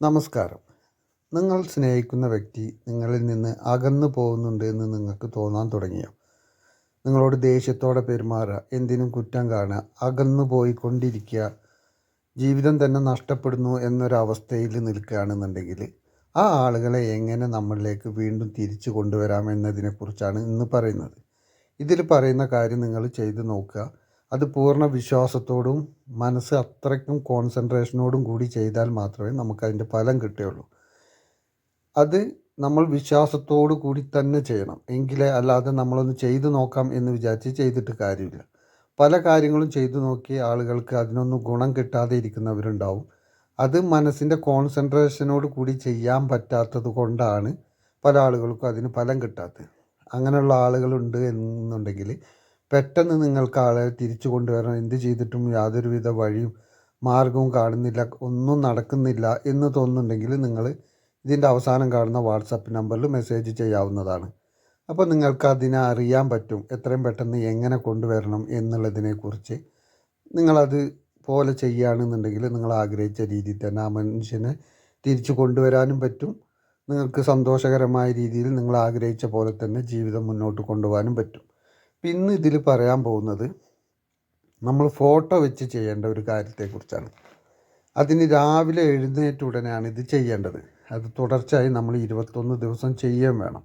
നമസ്കാരം. നിങ്ങൾ സ്നേഹിക്കുന്ന വ്യക്തി നിങ്ങളിൽ നിന്ന് അകന്നു പോകുന്നുണ്ട് എന്ന് നിങ്ങൾക്ക് തോന്നാൻ തുടങ്ങിയോ? നിങ്ങളോട് ദേഷ്യത്തോടെ പെരുമാറുക എന്തിനും കുറ്റം കാണുക അകന്നു പോയിക്കൊണ്ടിരിക്കുക ജീവിതം തന്നെ നഷ്ടപ്പെടുന്നു എന്നൊരവസ്ഥയിൽ നിൽക്കുകയാണെന്നുണ്ടെങ്കിൽ ആ ആളുകളെ എങ്ങനെ നമ്മളിലേക്ക് വീണ്ടും തിരിച്ചു കൊണ്ടുവരാം എന്നതിനെക്കുറിച്ചാണ് ഇന്ന് പറയുന്നത്. ഇതിൽ പറയുന്ന കാര്യം നിങ്ങൾ ചെയ്തു നോക്കുക. അത് പൂർണ വിശ്വാസത്തോടും മനസ്സ് അത്രയ്ക്കും കോൺസെൻട്രേഷനോടും കൂടി ചെയ്താൽ മാത്രമേ നമുക്കതിന്റെ ഫലം കിട്ടുകയുള്ളൂ. അത് നമ്മൾ വിശ്വാസത്തോടു കൂടി തന്നെ ചെയ്യണം. എങ്കിലേ അല്ലാതെ നമ്മളൊന്ന് ചെയ്തു നോക്കാം എന്ന് വിചാരിച്ച് ചെയ്തിട്ട് കാര്യമില്ല. പല കാര്യങ്ങളും ചെയ്തു നോക്കി ആളുകൾക്ക് അതിനൊന്നും ഗുണം കിട്ടാതെ ഇരിക്കുന്നവരുണ്ടാവും. അത് മനസ്സിന്റെ കോൺസെൻട്രേഷനോട് കൂടി ചെയ്യാൻ പറ്റാത്തത് കൊണ്ടാണ് പല ആളുകൾക്കും അതിന് ഫലം കിട്ടാത്തത്. അങ്ങനെയുള്ള ആളുകളുണ്ട് എന്നുണ്ടെങ്കിൽ പെട്ടെന്ന് നിങ്ങൾക്ക് ആളെ തിരിച്ചു കൊണ്ടുവരണം. എന്ത് ചെയ്തിട്ടും യാതൊരുവിധ വഴിയും മാർഗവും കാണുന്നില്ല ഒന്നും നടക്കുന്നില്ല എന്ന് തോന്നുന്നുണ്ടെങ്കിൽ നിങ്ങൾ ഇതിന്റെ അവസാനം കാണുന്ന വാട്സപ്പ് നമ്പറിൽ മെസ്സേജ് ചെയ്യാവുന്നതാണ്. അപ്പോൾ നിങ്ങൾക്ക് അതിനെ അറിയാൻ പറ്റും എത്രയും പെട്ടെന്ന് എങ്ങനെ കൊണ്ടുവരണം എന്നുള്ളതിനെക്കുറിച്ച്. നിങ്ങളത് പോലെ ചെയ്യുകയാണെന്നുണ്ടെങ്കിൽ നിങ്ങൾ ആഗ്രഹിച്ച രീതിയിൽ തന്നെ ആ മനുഷ്യനെ തിരിച്ചു കൊണ്ടുവരാനും പറ്റും. നിങ്ങൾക്ക് സന്തോഷകരമായ രീതിയിൽ നിങ്ങൾ ആഗ്രഹിച്ച പോലെ തന്നെ ജീവിതം മുന്നോട്ട് കൊണ്ടുപോകാനും പറ്റും. ഇന്ന് ഇതിൽ പറയാൻ പോകുന്നത് നമ്മൾ ഫോട്ടോ വെച്ച് ചെയ്യേണ്ട ഒരു കാര്യത്തെക്കുറിച്ചാണ്. അതിന് രാവിലെ എഴുന്നേറ്റ ഉടനെയാണ് ഇത് ചെയ്യേണ്ടത്. അത് തുടർച്ചയായി നമ്മൾ ഇരുപത്തൊന്ന് ദിവസം ചെയ്യുകയും വേണം.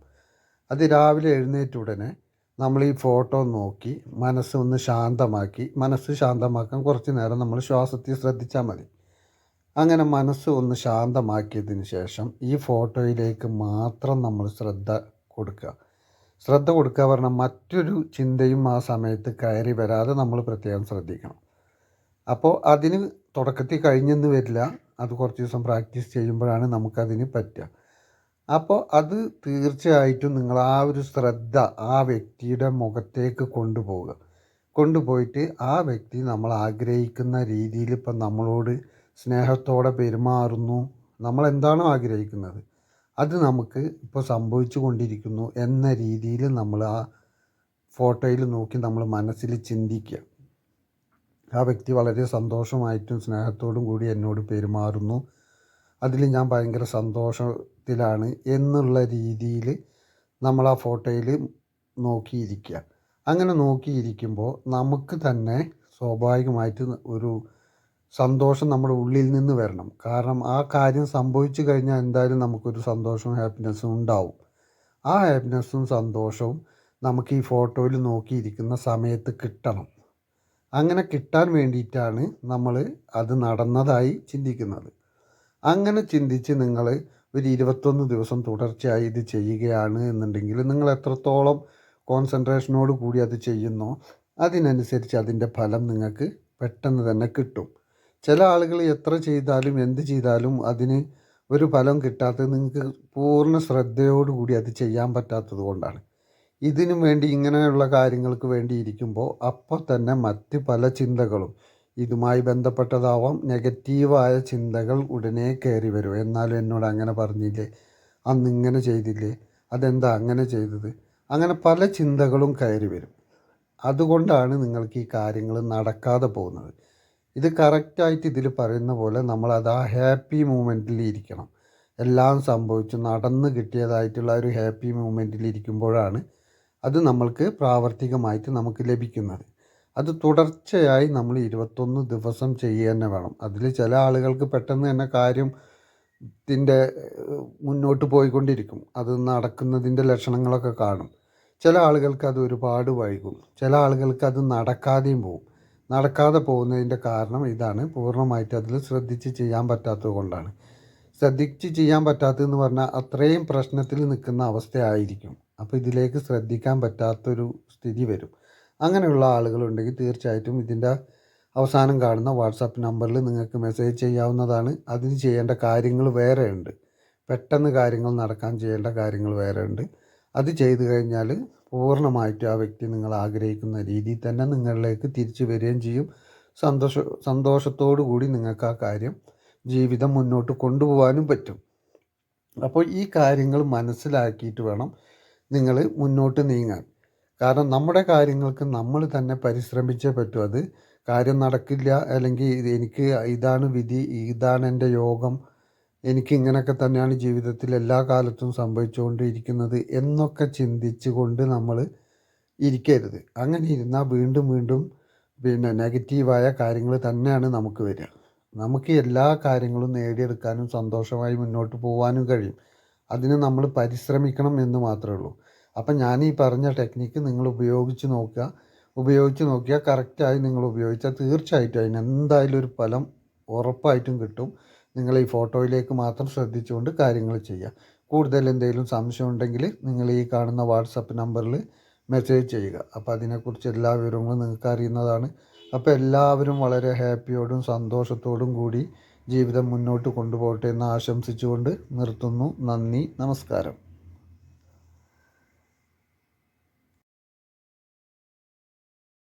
അത് രാവിലെ എഴുന്നേറ്റ ഉടനെ നമ്മൾ ഈ ഫോട്ടോ നോക്കി മനസ്സ് ഒന്ന് ശാന്തമാക്കി മനസ്സ് ശാന്തമാക്കാൻ കുറച്ച് നേരം നമ്മൾ ശ്വാസത്തിൽ ശ്രദ്ധിച്ചാൽ മതി. അങ്ങനെ മനസ്സ് ഒന്ന് ശാന്തമാക്കിയതിന് ശേഷം ഈ ഫോട്ടോയിലേക്ക് മാത്രം നമ്മൾ ശ്രദ്ധ കൊടുക്കുക. ശ്രദ്ധ കൊടുക്കുക പറഞ്ഞാൽ മറ്റൊരു ചിന്തയും ആ സമയത്ത് കയറി വരാതെ നമ്മൾ പ്രത്യേകം ശ്രദ്ധിക്കണം. അപ്പോൾ അതിന് തുടക്കത്തിൽ കഴിഞ്ഞെന്ന് വരില്ല. അത് കുറച്ച് ദിവസം പ്രാക്ടീസ് ചെയ്യുമ്പോഴാണ് നമുക്കതിന് പറ്റുക. അപ്പോൾ അത് തീർച്ചയായിട്ടും നിങ്ങൾ ആ ഒരു ശ്രദ്ധ ആ വ്യക്തിയുടെ മുഖത്തേക്ക് കൊണ്ടുപോവുക. കൊണ്ടുപോയിട്ട് ആ വ്യക്തി നമ്മൾ ആഗ്രഹിക്കുന്ന രീതിയിൽ ഇപ്പം നമ്മളോട് സ്നേഹത്തോടെ പെരുമാറുന്നു. നമ്മൾ എന്താണോ ആഗ്രഹിക്കുന്നത്? അത് നമുക്ക് ഇപ്പോൾ സംഭവിച്ചു കൊണ്ടിരിക്കുന്നു എന്ന രീതിയിൽ നമ്മൾ ആ ഫോട്ടോയിൽ നോക്കി നമ്മൾ മനസ്സിൽ ചിന്തിക്കുക ആ വ്യക്തി വളരെ സന്തോഷമായിട്ടും സ്നേഹത്തോടും കൂടി എന്നോട് പെരുമാറുന്നു. അതിൽ ഞാൻ ഭയങ്കര സന്തോഷത്തിലാണ് എന്നുള്ള രീതിയിൽ നമ്മൾ ആ ഫോട്ടോയിൽ നോക്കിയിരിക്കുക അങ്ങനെ നോക്കിയിരിക്കുമ്പോൾ നമുക്ക് തന്നെ സ്വാഭാവികമായിട്ട് ഒരു സന്തോഷം നമ്മുടെ ഉള്ളിൽ നിന്ന് വരണം. കാരണം ആ കാര്യം സംഭവിച്ചു കഴിഞ്ഞാൽ എന്തായാലും നമുക്കൊരു സന്തോഷവും ഹാപ്പിനെസ്സും ഉണ്ടാവും. ആ ഹാപ്പിനെസ്സും സന്തോഷവും നമുക്ക് ഈ ഫോട്ടോയിൽ നോക്കിയിരിക്കുന്ന സമയത്ത് കിട്ടണം. അങ്ങനെ കിട്ടാൻ വേണ്ടിയിട്ടാണ് നമ്മൾ അത് നടന്നതായി ചിന്തിക്കുന്നത്. അങ്ങനെ ചിന്തിച്ച് നിങ്ങൾ ഒരു ഇരുപത്തൊന്ന് ദിവസം തുടർച്ചയായി ഇത് ചെയ്യുകയാണ് എന്നുണ്ടെങ്കിൽ നിങ്ങൾ എത്രത്തോളം കോൺസെൻട്രേഷനോട് കൂടി അത് ചെയ്യുന്നോ അതിനനുസരിച്ച് അതിന്റെ ഫലം നിങ്ങൾക്ക് പെട്ടെന്ന് തന്നെ കിട്ടും. ചില ആളുകൾ എത്ര ചെയ്താലും എന്ത് ചെയ്താലും അതിന് ഒരു ഫലം കിട്ടാത്തത് നിങ്ങൾക്ക് പൂർണ ശ്രദ്ധയോടുകൂടി അത് ചെയ്യാൻ പറ്റാത്തത് കൊണ്ടാണ്. ഇതിനു വേണ്ടി ഇങ്ങനെയുള്ള കാര്യങ്ങൾക്ക് വേണ്ടി ഇരിക്കുമ്പോൾ അപ്പോൾ തന്നെ മറ്റ് പല ചിന്തകളും ഇതുമായി ബന്ധപ്പെട്ടതാവാം. നെഗറ്റീവായ ചിന്തകൾ ഉടനെ കയറി വരും. എന്നാലും എന്നോട് അങ്ങനെ പറഞ്ഞില്ലേ? അന്ന് ഇങ്ങനെ ചെയ്തില്ലേ? അതെന്താ അങ്ങനെ ചെയ്തത്? അങ്ങനെ പല ചിന്തകളും കയറി വരും. അതുകൊണ്ടാണ് നിങ്ങൾക്ക് ഈ കാര്യങ്ങൾ നടക്കാതെ പോകുന്നത്. ഇത് കറക്റ്റായിട്ട് ഇതിൽ പറയുന്ന പോലെ നമ്മൾ അത് ആ ഹാപ്പി മൂമെന്റിൽ ഇരിക്കണം. എല്ലാം സംഭവിച്ചു നടന്ന് കിട്ടിയതായിട്ടുള്ള ഒരു ഹാപ്പി മൂമെന്റിൽ ഇരിക്കുമ്പോഴാണ് അത് നമ്മൾക്ക് പ്രാവർത്തികമായിട്ട് നമുക്ക് ലഭിക്കുന്നത്. അത് തുടർച്ചയായി നമ്മൾ ഇരുപത്തൊന്ന് ദിവസം ചെയ്യുക തന്നെ വേണം. അതിൽ ചില ആളുകൾക്ക് പെട്ടെന്ന് തന്നെ കാര്യം ത്തിന്റെ മുന്നോട്ട് പോയിക്കൊണ്ടിരിക്കും. അത് നടക്കുന്നതിന്റെ ലക്ഷണങ്ങളൊക്കെ കാണും. ചില ആളുകൾക്ക് അത് ഒരുപാട് വൈകും. ചില ആളുകൾക്ക് അത് നടക്കാതെയും പോകും നടക്കാതെ പോകുന്നതിന്റെ കാരണം ഇതാണ്. പൂർണമായിട്ട് അതിൽ ശ്രദ്ധിച്ച് ചെയ്യാൻ പറ്റാത്തത് കൊണ്ടാണ്. ശ്രദ്ധിച്ച് ചെയ്യാൻ പറ്റാത്തതെന്ന് പറഞ്ഞാൽ അത്രയും പ്രശ്നത്തിൽ നിൽക്കുന്ന അവസ്ഥയായിരിക്കും. അപ്പോൾ ഇതിലേക്ക് ശ്രദ്ധിക്കാൻ പറ്റാത്തൊരു സ്ഥിതി വരും. അങ്ങനെയുള്ള ആളുകളുണ്ടെങ്കിൽ തീർച്ചയായിട്ടും ഇതിന്റെ അവസാനം കാണുന്ന വാട്സാപ്പ് നമ്പറിൽ നിങ്ങൾക്ക് മെസ്സേജ് ചെയ്യാവുന്നതാണ്. അതിന് ചെയ്യേണ്ട കാര്യങ്ങൾ വേറെ ഉണ്ട്. പെട്ടെന്ന് കാര്യങ്ങൾ നടക്കാൻ ചെയ്യേണ്ട കാര്യങ്ങൾ വേറെ ഉണ്ട്. അത് ചെയ്തു കഴിഞ്ഞാൽ പൂർണമായിട്ട് ആ വ്യക്തി നിങ്ങൾ ആഗ്രഹിക്കുന്ന രീതിയിൽ തന്നെ നിങ്ങളിലേക്ക് തിരിച്ചു വരികയും ചെയ്യും. സന്തോഷ സന്തോഷത്തോടു കൂടി നിങ്ങൾക്ക് ആ കാര്യം ജീവിതം മുന്നോട്ട് കൊണ്ടുപോകാനും പറ്റും. അപ്പോൾ ഈ കാര്യങ്ങൾ മനസ്സിലാക്കിയിട്ട് വേണം നിങ്ങൾ മുന്നോട്ട് നീങ്ങാൻ. കാരണം നമ്മുടെ കാര്യങ്ങൾക്ക് നമ്മൾ തന്നെ പരിശ്രമിച്ചേ പറ്റൂ. അത് കാര്യം നടക്കില്ല. അല്ലെങ്കിൽ എനിക്ക് ഇതാണ് വിധി ഇതാണ് എന്റെ യോഗം. എനിക്ക് ഇങ്ങനെയൊക്കെ തന്നെയാണ് ജീവിതത്തിൽ എല്ലാ കാലത്തും സംഭവിച്ചുകൊണ്ടിരിക്കുന്നത് എന്നൊക്കെ ചിന്തിച്ചുകൊണ്ട് നമ്മൾ ഇരിക്കരുത്. അങ്ങനെ ഇരുന്നാൽ വീണ്ടും വീണ്ടും പിന്നെ നെഗറ്റീവായ കാര്യങ്ങൾ തന്നെയാണ് നമുക്ക് വരിക. നമുക്ക് എല്ലാ കാര്യങ്ങളും നേടിയെടുക്കാനും സന്തോഷമായി മുന്നോട്ട് പോകാനും കഴിയും. അതിന് നമ്മൾ പരിശ്രമിക്കണം എന്ന് മാത്രമേ ഉള്ളൂ. അപ്പം ഞാൻ ഈ പറഞ്ഞ ടെക്നിക്ക് നിങ്ങൾ ഉപയോഗിച്ച് നോക്കുക. ഉപയോഗിച്ച് നോക്കിയാൽ കറക്റ്റായി നിങ്ങൾ ഉപയോഗിച്ചാൽ തീർച്ചയായിട്ടും അതിന് എന്തായാലും ഒരു ഫലം ഉറപ്പായിട്ടും കിട്ടും. നിങ്ങൾ ഈ ഫോട്ടോയിലേക്ക് മാത്രം ശ്രദ്ധിച്ചുകൊണ്ട് കാര്യങ്ങൾ ചെയ്യുക. കൂടുതൽ എന്തെങ്കിലും സംശയം ഉണ്ടെങ്കിൽ നിങ്ങൾ ഈ കാണുന്ന വാട്സപ്പ് നമ്പറിൽ മെസ്സേജ് ചെയ്യുക. അപ്പോൾ അതിനെക്കുറിച്ച് എല്ലാ വിവരങ്ങളും നിങ്ങൾക്ക് അറിയുന്നതാണ്. അപ്പോൾ എല്ലാവരും വളരെ ഹാപ്പിയോടും സന്തോഷത്തോടും കൂടി ജീവിതം മുന്നോട്ട് കൊണ്ടുപോകട്ടെ എന്ന് ആശംസിച്ചുകൊണ്ട് നിർത്തുന്നു. നന്ദി. നമസ്കാരം.